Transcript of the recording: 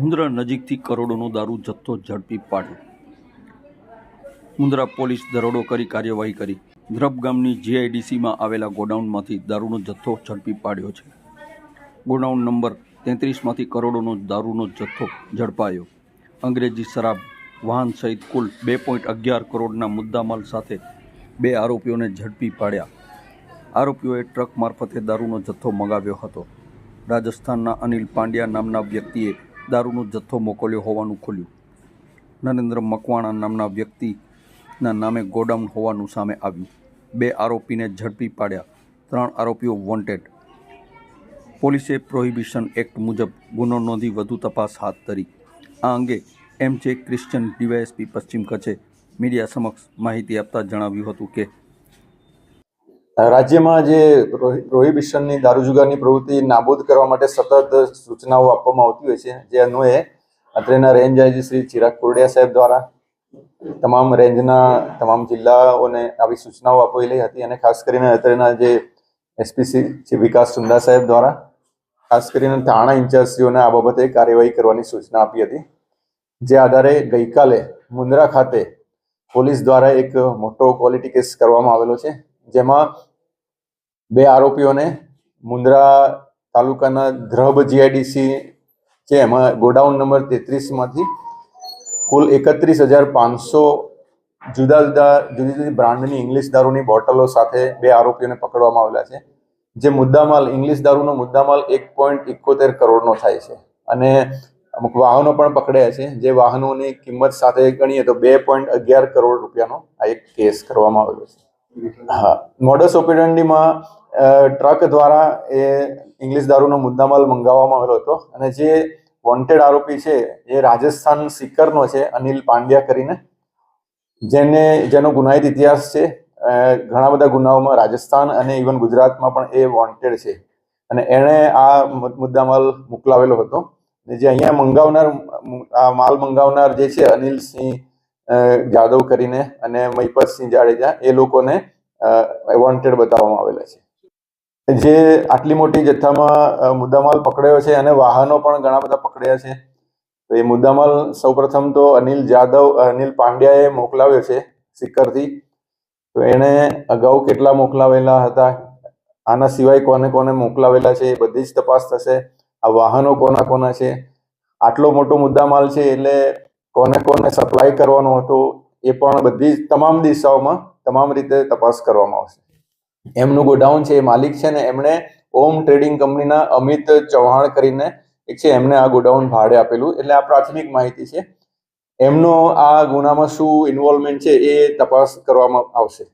મુન્દ્રા નજીકથી કરોડોનો દારૂ જથ્થો ઝડપી પાડ્યો. મુંદ્રા પોલીસ દરોડો કરી કાર્યવાહી કરી. ધ્રબ ગામની જીઆઈડીસીમાં આવેલા ગોડાઉનમાંથી દારૂનો જથ્થો ઝડપી પાડ્યો છે. ગોડાઉન નંબર તેત્રીસમાંથી કરોડોનો દારૂનો જથ્થો ઝડપાયો. અંગ્રેજી શરાબ વાહન સહિત કુલ બે પોઈન્ટ અગિયાર કરોડના મુદ્દામાલ સાથે બે આરોપીઓને ઝડપી પાડ્યા. આરોપીઓએ ટ્રક મારફતે દારૂનો જથ્થો મગાવ્યો હતો. રાજસ્થાનના અનિલ પાંડ્યા નામના વ્યક્તિએ દારૂનો જથ્થો મોકલ્યો હોવાનું ખુલ્યું. નરેન્દ્ર મકવાણા નામના વ્યક્તિના નામે ગોડાઉન હોવાનું સામે આવ્યું. બે આરોપીને ઝડપી પાડ્યા. ત્રણ આરોપીઓ વોન્ટેડ પોલીસે પ્રોહિબિશન એક્ટ મુજબ ગુનો નોંધી વધુ તપાસ હાથ ધરી. આ અંગે એમ જે ક્રિશ્ચન ડીવાયએસપી પશ્ચિમ કચ્છે મીડિયા સમક્ષ માહિતી આપતા જણાવ્યું હતું કે રાજ્યમાં જે પ્રોહિબિશનની દારૂ જુગારની પ્રવૃત્તિ નાબૂદ કરવા માટે સતત સૂચનાઓ આપવામાં આવતી હોય છે, જે અન્વયે અત્રેના રેન્જ આઈજી શ્રી ચિરાગ કોરડિયા સાહેબ દ્વારા તમામ રેન્જના, તમામ જિલ્લાઓને આવી સૂચનાઓ આપેલી હતી અને ખાસ કરીને અત્યારના જે એસપીસી શ્રી વિકાસ સુંદા સાહેબ દ્વારા ખાસ કરીને થાણા ઇન્ચાર્જશ્રીઓને આ બાબતે કાર્યવાહી કરવાની સૂચના આપી હતી. જે આધારે ગઈકાલે મુન્દ્રા ખાતે પોલીસ દ્વારા એક મોટો ક્વોલિટી કેસ કરવામાં આવેલો છે, જેમાં બે આરોપીઓને મુન્દ્રા તાલુકાના ધ્રબ જીઆઈડીસી છે, એમાં ગોડાઉન નંબર તેત્રીસમાંથી કુલ એકત્રીસ હજાર પાંચસો જુદા જુદા, જુદી જુદી બ્રાન્ડની ઇંગ્લિશ દારૂની બોટલો સાથે બે આરોપીઓને પકડવામાં આવેલા છે. જે મુદ્દામાલ ઇંગ્લિશ દારૂનો મુદ્દામાલ એક પોઈન્ટ ઇકોતેર કરોડનો થાય છે. અને અમુક વાહનો પણ પકડ્યા છે. જે વાહનોની કિંમત સાથે ગણીએ તો બે પોઈન્ટ અગિયાર કરોડ રૂપિયાનો આ એક કેસ કરવામાં આવેલો છે. હા. મોડસ ઓપરેન્ડીમાં ટ્રક દ્વારા એ ઇંગ્લિશ દારૂનો મુદ્દામાલ મંગાવવામાં આવેલો હતો. અને જે વોન્ટેડ આરોપી છે એ રાજસ્થાન સિકરનો છે, અનિલ પાંડ્યા કરીને. જેને, જેનો ગુનાહિત ઇતિહાસ છે. ઘણા બધા ગુનાઓમાં રાજસ્થાન અને ઇવન ગુજરાતમાં પણ એ વોન્ટેડ છે. અને એણે આ મુદ્દા મુદ્દામાલ મોકલાવેલો હતો. જે અહીંયા મંગાવનાર આ માલ મંગાવનાર જે છે અનિલસિંહ જાદવ કરીને અને મહિપતસિંહ જાડેજા, એ લોકોને વોન્ટેડ બતાવવામાં આવેલા છે. જે આટલી મોટી જથ્થામાં મુદ્દામાલ પકડાયો છે અને વાહનો પણ ઘણા બધા પકડ્યા છે. તો એ મુદ્દામાલ સૌપ્રથમ તો અનિલ જાદવ અનિલ પાંડ્યાએ મોકલાવ્યો છે સિક્કરથી. તો એણે અગાઉ કેટલા મોકલાવેલા હતા? આના સિવાય કોને કોને મોકલાવેલા છે એ બધી જ તપાસ થશે. આ વાહનો કોના કોના છે? આટલો મોટો મુદ્દામાલ છે એટલે કોને કોને સપ્લાય કરવાનો હતો એ પણ બધી તમામ દિશાઓમાં તમામ રીતે તપાસ કરવામાં આવશે. એમનું ગોડાઉન છે, એ માલિક છે ને એમણે ઓમ ટ્રેડિંગ કંપનીના અમિત ચૌહાણ કરીને એક છે એમને આ ગોડાઉન ભાડે આપેલું. એટલે આ પ્રાથમિક માહિતી છે. એમનો આ ગુનામાં શું ઇન્વોલ્વમેન્ટ છે એ તપાસ કરવામાં આવશે.